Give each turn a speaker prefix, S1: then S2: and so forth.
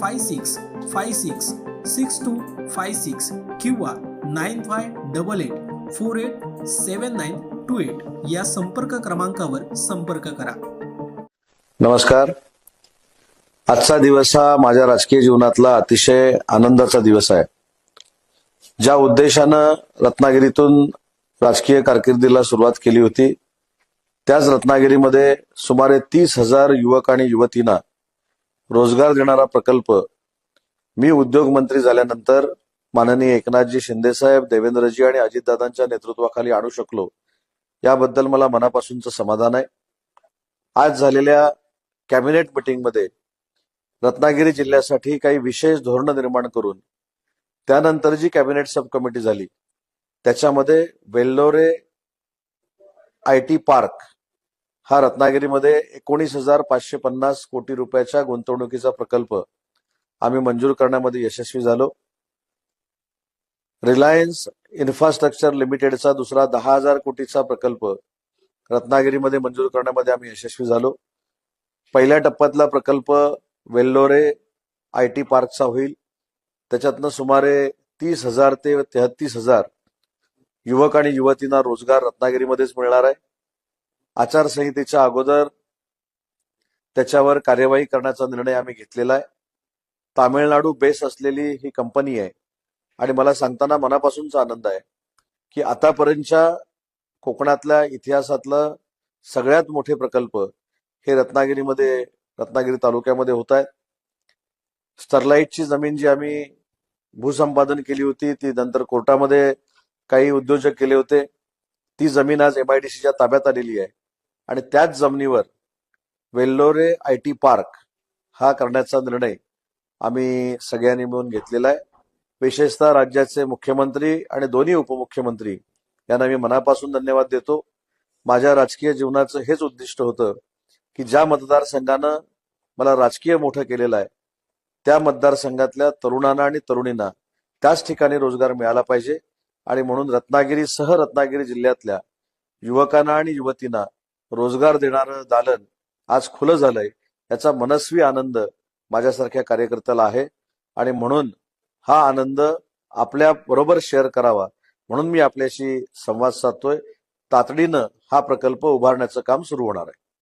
S1: five six five six six two five six किंवा nine five double eight four eight seven nine two eight या संपर्क क्रमांकावर संपर्क करा.
S2: नमस्कार. आजचा दिवस हा माझ्या राजकीय जीवनातला अतिशय आनंदाचा दिवस आहे. ज्या उद्देशानं रत्नागिरीतून राजकीय कारकिर्दीला सुरुवात केली होती त्याच रत्नागिरीमध्ये सुमारे तीस हजार युवक आणि युवतींना रोजगार देणारा प्रकल्प मी उद्योगमंत्री झाल्यानंतर माननीय एकनाथजी शिंदेसाहेब देवेंद्रजी आणि अजितदादांच्या नेतृत्वाखाली आणू शकलो याबद्दल मला मनापासूनचं समाधान आहे. आज झालेल्या कॅबिनेट मिटिंगमध्ये रत्नागिरी जिल्ह्यासाठी काही विशेष धोरणं निर्माण करून त्यानंतर जी कॅबिनेट सब कमिटी झाली. त्याच्यामध्ये वेल्लोरे आय टी पार्क हा रत्नागिरीमध्ये एकोणीस हजार पाचशे पन्नास कोटी रुपयाच्या गुंतवणुकीचा प्रकल्प आम्ही मंजूर करण्यामध्ये यशस्वी झालो. रिलायन्स इन्फ्रास्ट्रक्चर लिमिटेडचा दुसरा दहा हजार कोटीचा प्रकल्प रत्नागिरीमध्ये मंजूर करण्यामध्ये आम्ही यशस्वी झालो. पहिल्या टप्प्यातला प्रकल्प वेल्लोरे आय टी पार्कचा होईल. त्याच्यातनं सुमारे तीस हजार ते तेहतीस हजार युवक आणि युवतींना रोजगार रत्नागिरीमध्येच मिळणार आहे. आचारसंहितेच्या अगोदर त्याच्यावर कार्यवाही करण्याचा निर्णय आम्ही घेतलेला आहे. तामिळनाडू बेस असलेली ही कंपनी आहे. आणि मला सांगताना मनापासूनचा आनंद आहे की आतापर्यंतच्या कोकणातल्या इतिहासातलं सगळ्यात मोठे प्रकल्प हे रत्नागिरीमध्ये रत्नागिरी तालुक्यामध्ये होत आहेत. स्टरलाईटची जमीन जी आम्ही भूसंपादन केली होती ती नंतर कोर्टामध्ये काही उद्योजक केले होते. ती जमीन आज एमआयडीसीच्या ताब्यात आलेली आहे. आणि त्याच जमिनीवर वेल्लोरे आय टी पार्क हा करण्याचा निर्णय आम्ही सगळ्यांनी मिळून घेतलेला आहे. विशेषतः राज्याचे मुख्यमंत्री आणि दोन्ही उपमुख्यमंत्री यांना मी मनापासून धन्यवाद देतो. माझ्या राजकीय जीवनाचं हेच उद्दिष्ट होतं की ज्या मतदारसंघानं मला राजकीय मोठं केलेलं आहे त्या मतदारसंघातल्या तरुणांना आणि तरुणींना त्याच ठिकाणी रोजगार मिळाला पाहिजे. आणि म्हणून रत्नागिरीसह रत्नागिरी जिल्ह्यातल्या युवकांना आणि युवतींना रोजगार देणारं दालन आज खुलं झालंय. याचा मनस्वी आनंद माझ्यासारख्या कार्यकर्त्याला आहे. आणि म्हणून हा आनंद आपल्या बरोबर शेअर करावा. म्हणून मी आपल्याशी संवाद साधतोय. तातडीनं हा प्रकल्प उभारण्याचं काम सुरू होणार आहे.